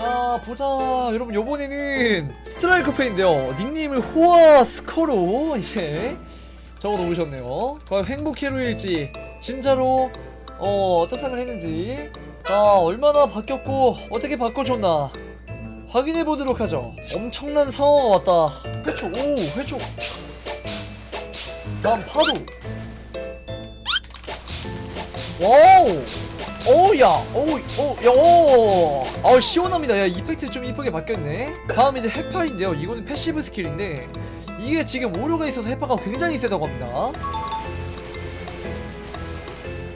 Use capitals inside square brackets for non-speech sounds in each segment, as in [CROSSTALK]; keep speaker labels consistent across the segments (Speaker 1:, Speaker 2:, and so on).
Speaker 1: 자 보자. 여러분 요번에는 스트라이커 페인데요. 닉네임을 호아 스커로 이제 적어 놓으셨네요. 과연 행복 히로일지 진짜로 어 떡상을 했는지. 자 얼마나 바뀌었고 어떻게 바꿔줬나. 확인해 보도록 하죠. 엄청난 상어가 왔다. 회초 오 회초. 다음 파도. 와우 오야 오오야 오. 아 시원합니다. 야 이펙트 좀 이쁘게 바뀌었네. 다음 이제 해파인데요. 이거는 패시브 스킬인데 이게 지금 오류가 있어서 해파가 굉장히 세다고 합니다.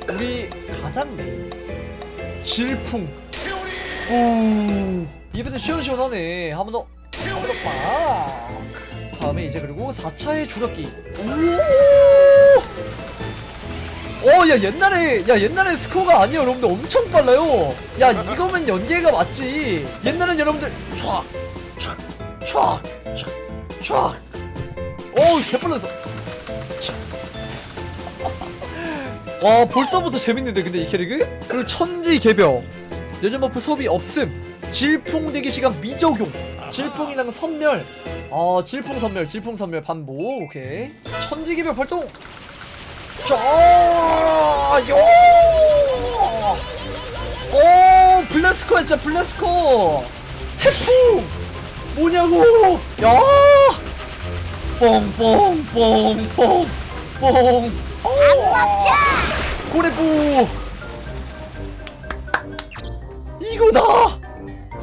Speaker 1: 우리 가장 메인 질풍. 오. 이펙트 시원시원하네. 한 번 더 한 번더 빡. 다음에 이제 그리고 4차의 주력기. 오 어, 야 옛날에 야 옛날에 스코어가 아니에요 여러분들. 엄청 빨라요. 야 이거면 연계가 맞지. 옛날엔 여러분들 촥 촥 촥촥 어우 개빨랐어 [LAUGHS] 와 벌써부터 재밌는데 근데 이 캐릭은? 그리고 천지 개벽. 여전 버프 소비 없음. 질풍 대기 시간 미적용. 질풍이랑 선멸. 아 질풍 선멸 질풍 선멸 반복. 오케이. 천지 개벽 활동 쩌요! 오 블라스코야 진짜 블라스코. 태풍! 뭐냐고? 야! 뽕뽕뽕뽕뽕 고래ปู이거다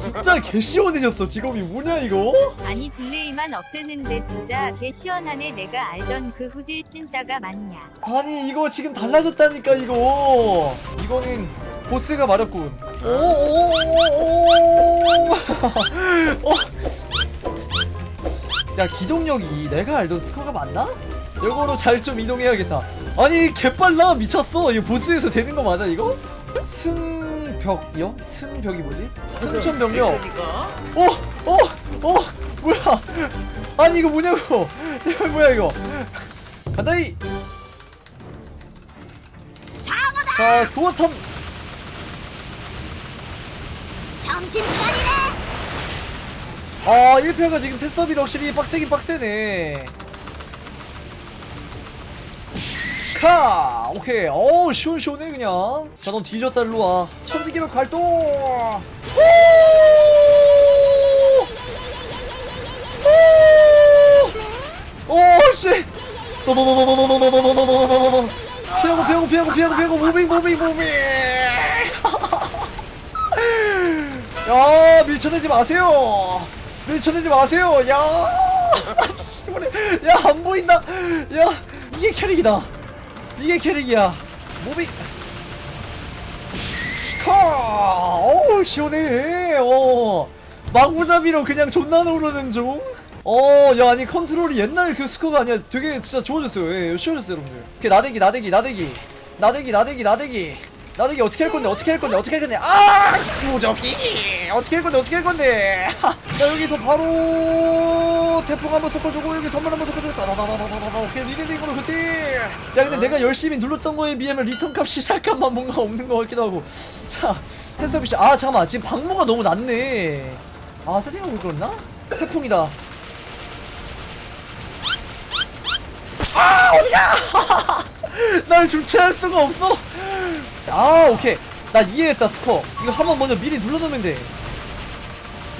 Speaker 1: 진짜 개 시원해졌어. 직업이 뭐냐 이거?
Speaker 2: 아니 딜레이만 없애는데 진짜 개 시원하네. 내가 알던 그 후딜 찐따가 맞냐?
Speaker 1: 아니 이거 지금 달라졌다니까 이거. 이거는 보스가 마렵군 오오오오 [LAUGHS] 어. 야 기동력이 내가 알던 스코어가 맞나? 이거로 잘좀 이동해야겠다. 아니 개빨라. 미쳤어. 이거 보스에서 되는 거 맞아 이거? 승 벽이요? 승벽이 뭐지? 승천병력 어! 어! 어! 뭐야 아니 이거 뭐냐고 이거 뭐야 이거 간다이 자, 도어텀
Speaker 3: 점심시간이네.
Speaker 1: 아, 1패가 지금 테스업이 확실히 빡세긴 빡세네. 카! 오케이. 어우, 시원시원해, 그냥. 자, 넌 뒤졌다, 일로 와. 활동! 후! 후! 오, 씨! 도도도도도도도도도도도도도도 피하고, 피하고, 피하고, 피하고, 피하고, 무빙, 무빙, 무빙! 야 밀쳐내지 마세요 밀쳐내지 마세요 야 씨발에 야안 보인다 야 이게 캐릭이다 이게 캐릭이야. 몸이. 커 어우 시원해. 어. 마구잡이로 그냥 존나 노르는 중 어 야 아니 컨트롤이 옛날 그 스코어가 아니야. 되게 진짜 좋아졌어요. 예 쉬워졌어요 여러분들. 오케이 나대기 나대기 나대기. 나대기 나대기 나대기. 나대기 어떻게 할 건데 어떻게 할 건데 어떻게 할 건데. 아! 무적기 어떻게 할 건데 어떻게 할 건데. 자 여기서 바로 태풍 한번 섞어주고 여기 선물 한번 섞어주고 따다다다다다다 오케이 리딩으로 그때 야 근데 내가 열심히 눌렀던 거에 비하면 리턴 값이 [LAUGHS] 잠깐만 뭔가 없는 것 같기도 하고. 자 팬서비스 아 잠깐만. 지금 방모가 너무 낮네. 아 세팅하고 그랬나? 태풍이다. 아 어디가? [LAUGHS] 날 주체할 수가 없어. 아 오케이. 나 이해했다 스코어. 이거 한번 먼저 미리 눌러놓으면 돼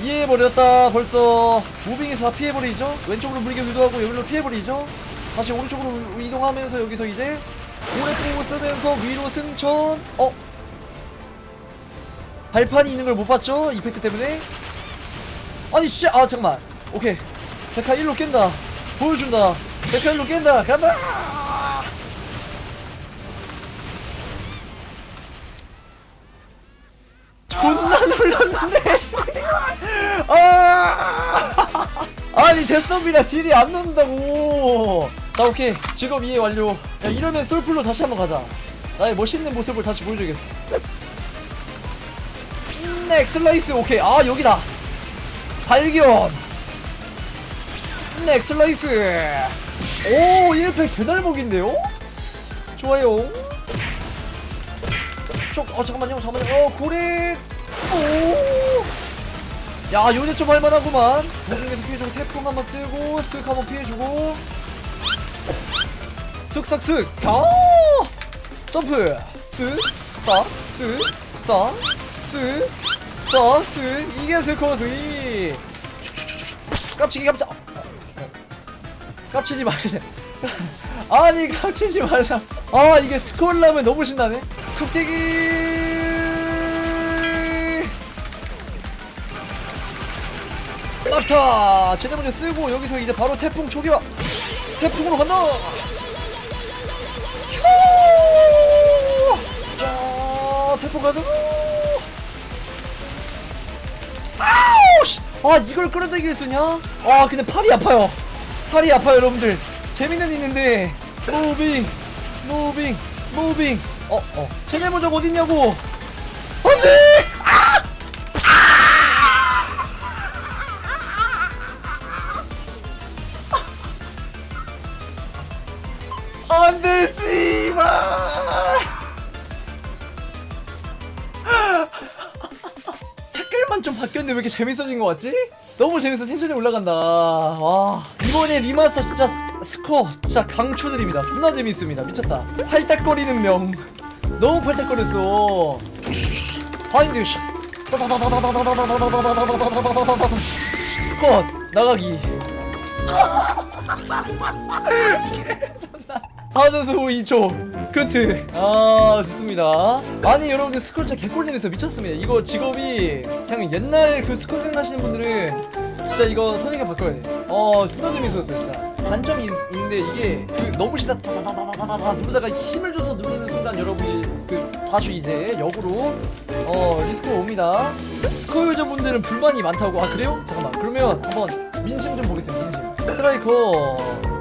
Speaker 1: 이해해버렸다. 벌써 무빙에서 다 피해버리죠? 왼쪽으로 물게 유도하고 여기로 피해버리죠? 다시 오른쪽으로 이동하면서 여기서 이제 오랫동안 쓰면서 위로 승천. 어? 발판이 있는 걸 못 봤죠? 이펙트 때문에? 아니 진짜 아 잠깐만. 오케이. 데카 1로 깬다. 보여준다. 데카 1로 깬다. 간다! 존나 놀랐는데 아! [LAUGHS] 아니 데스업이라 딜이 안 넣는다고. 자 오케이. 직업 이해 완료. 야 이러면 솔플로 다시 한번 가자. 나의 멋있는 모습을 다시 보여주겠어. 넥 슬라이스 오케이. 아 여기다. 발견. 넥 슬라이스 오 1패 개달목인데요? 좋아요. 쪽, 어 잠깐만요, 잠깐만요. 어 고래. 오. 야 요새 좀 할만하구만. 도중에서 피해주고 태풍 한번 쓰고 쓱 한번 피해주고. 쓱싹쓱. 가 점프. 쓱싹쓱싹쓱싹쓱. 이게 스코스 깝치기 깝쳐 깝치지 말자. [LAUGHS] 아니 깝치지 말자. 아 이게 스콜라면 너무 신나네. 쿡대기 낙타! 제대 먼저 쓰고 여기서 이제 바로 태풍 초기화 태풍으로 간다 휴! 자 태풍 가자! 아우 씨! 아 이걸 끌어들이길 쓰냐? 아 근데 팔이 아파요. 팔이 아파요 여러분들. 재밌는 있는데 무빙 무빙 무빙. 어어. 제네 모적 어딨냐고. 안돼 씨발 색깔만 좀 바뀌었는데 왜 이렇게 재밌어진 것 같지? 너무 재밌어. 텐션이 올라간다. 와 이번에 리마스터 진짜 스코어 진짜 강추드립니다. 존나 재밌습니다. 미쳤다. 팔딱거리는 명. 너무 팔딱거렸어. 바인드. 샷 컷. 나가기 하드스 2초. 큐트 아 좋습니다. 아니 여러분들 스컬 진짜 개꿀잼에서 미쳤습니다. 이거 직업이 그냥 옛날 그 스컬 생각하시는 분들은 진짜 이거 선생님 바꿔야 돼어 존나 재밌었어요 진짜. 단점이 있, 있는데 이게 그 너무 시다. 다다다다다다 누르다가 힘을 줘서 누르는 순간 여러분이 그 다시 이제 역으로 어 리스크 옵니다. 스컬 유저분들은 불만이 많다고. 아 그래요? 잠깐만. 그러면 한번 민심 좀 보겠습니다 민심. 스트라이커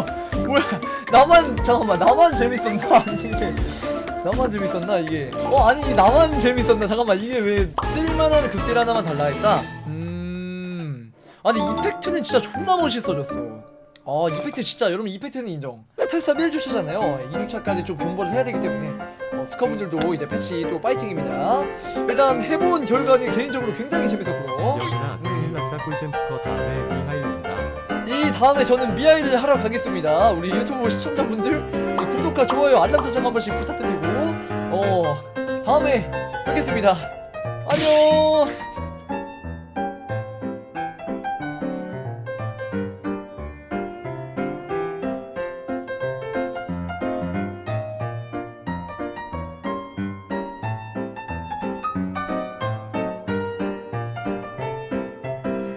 Speaker 1: [LAUGHS] 뭐야 나만 잠깐만 나만 재밌었나? [LAUGHS] 이게 나만 재밌었나 이게? 어 아니 나만 재밌었나? 잠깐만 이게 왜 쓸만한 극딜 하나만 달라 했다? 음 아니 이펙트는 진짜 존나 멋있어졌어. 아 이펙트 진짜 여러분 이펙트는 인정. 테스트 1주차잖아요. 2주차까지 좀 공부를 해야 되기 때문에 어, 스카분들도 이제 패치 또 파이팅입니다. 일단 해본 결과는 개인적으로 굉장히 재밌었고요.
Speaker 4: 여기나 큰일 났다 꿀잼 스커 다음에 미하일입니다.
Speaker 1: 이 다음에 저는 미아이를 하러 가겠습니다. 우리 유튜브 시청자분들 이 구독과 좋아요, 알람 설정 한 번씩 부탁드리고 어 다음에 뵙겠습니다. 안녕.